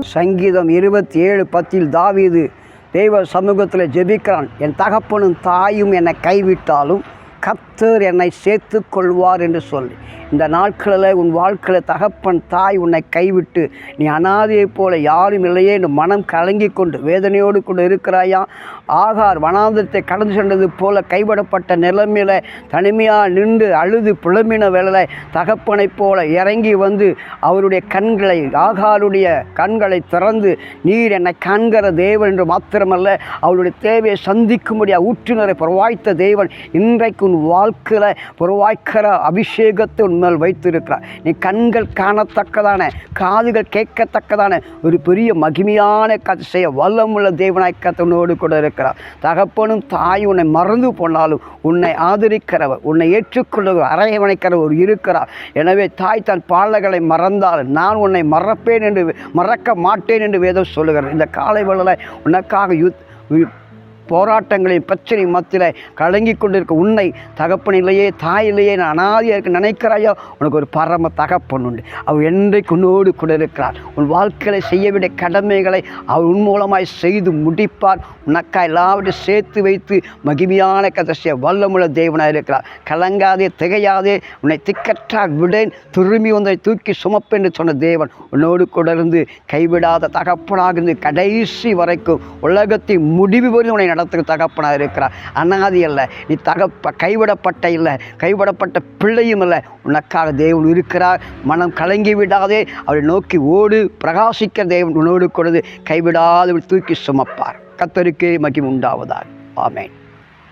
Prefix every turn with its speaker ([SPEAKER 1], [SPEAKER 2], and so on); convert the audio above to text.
[SPEAKER 1] சங்கீதம் இருபத்தி ஏழு பத்தில் தாவீது தெய்வ சமூகத்தில் ஜெபிக்கிறான். என் தகப்பனும் தாயும் என்னை கைவிட்டாலும் கத்தர் என்னை சேர்த்து கொள்வார் என்று சொல்லி. இந்த நாட்களில் உன் வாழ்க்கையில் தகப்பன் தாய் உன்னை கைவிட்டு நீ அனாதையைப் போல யாரும் இல்லையே என்று மனம் கலங்கி கொண்டு வேதனையோடு கொண்டு இருக்கிறாயா? ஆகார் வனாந்திரத்தை கடந்து சென்றது போல கைவிடப்பட்ட நிலைமையில் தனிமையாக நின்று அழுது புலம்பின வேலை தகப்பனைப் போல இறங்கி வந்து அவருடைய கண்களை ஆகாருடைய கண்களை திறந்து நீர் என்னை காண்கிற தேவன் என்று மாத்திரமல்ல அவருடைய தேவையை சந்திக்கும்படியாக ஊற்றுநரை புறவாய்த்த தேவன் இன்றைக்கு உன் வாழ்க்கையில் புறவாய்க்கிற அபிஷேகத்தை உன்மேல் வைத்திருக்கிறார். நீ கண்கள் காணத்தக்கதான காதுகள் கேட்கத்தக்கதான ஒரு பெரிய மகிமையான கதிசெய்ய வல்லமுள்ள தேவனாய் கத்தனோடு கூட இருக்கிறார். தகப்பனும் தாய் உன்னை மறந்து போனாலும் உன்னை ஆதரிக்கிறவர் உன்னை ஏற்றுக்கொள்ளுவர் அரவணைக்கிறவர் இருக்கிறார். எனவே தாய் தன் பாடல்களை மறந்தால் நான் உன்னை மறப்பேன் என்று மறக்க மாட்டேன் என்று வேதம் சொல்லுகிறார் இந்த காலை வேளையில் உனக்காக யுத் யு- போராட்டங்களின் பிரச்சனை மத்தியில் கலங்கி கொண்டிருக்க உன்னை தகப்பன் இல்லையே தாய் இல்லையே நான் அனாதியாக இருக்க நினைக்கிறாயோ உனக்கு ஒரு பரம தகப்பன் உண்டு. அவர் என்றைக்கு உன்னோடு கூட இருக்கிறார் உன் வாழ்க்கையை செய்ய வேண்டிய கடமைகளை அவர் உன் மூலமாய் செய்து முடிப்பார் உனக்கா எல்லாவற்றையும் சேர்த்து வைத்து மகிமையான கதசிய வல்லமுள்ள தேவனாக இருக்கிறார். கலங்காதே திகையாதே உன்னை திக்கற்றா விடேன். திரும்பி வந்ததை தூக்கி சுமப்பேன் என்று சொன்ன தேவன் உன்னோடு கூட இருந்து கைவிடாத தகப்பனாக இருந்து கடைசி வரைக்கும் உலகத்தின் முடிவு வரை உன்னை இடத்துக்கு தகப்பனாக இருக்கிறார். அனாதி அல்ல நீ தகப்ப கைவிடப்பட்ட இல்லை கைவிடப்பட்ட பிள்ளையும் இல்லை. உனக்காக தேவன் இருக்கிறார். மனம் கலங்கி விடாதே. அவரை நோக்கி ஓடு. பிரகாசிக்க தேவன் உன்னோடு கொடுது. கைவிடாது தூக்கி சுமப்பார். கத்தருக்கே மகிம் உண்டாவதாக. ஆமேன்.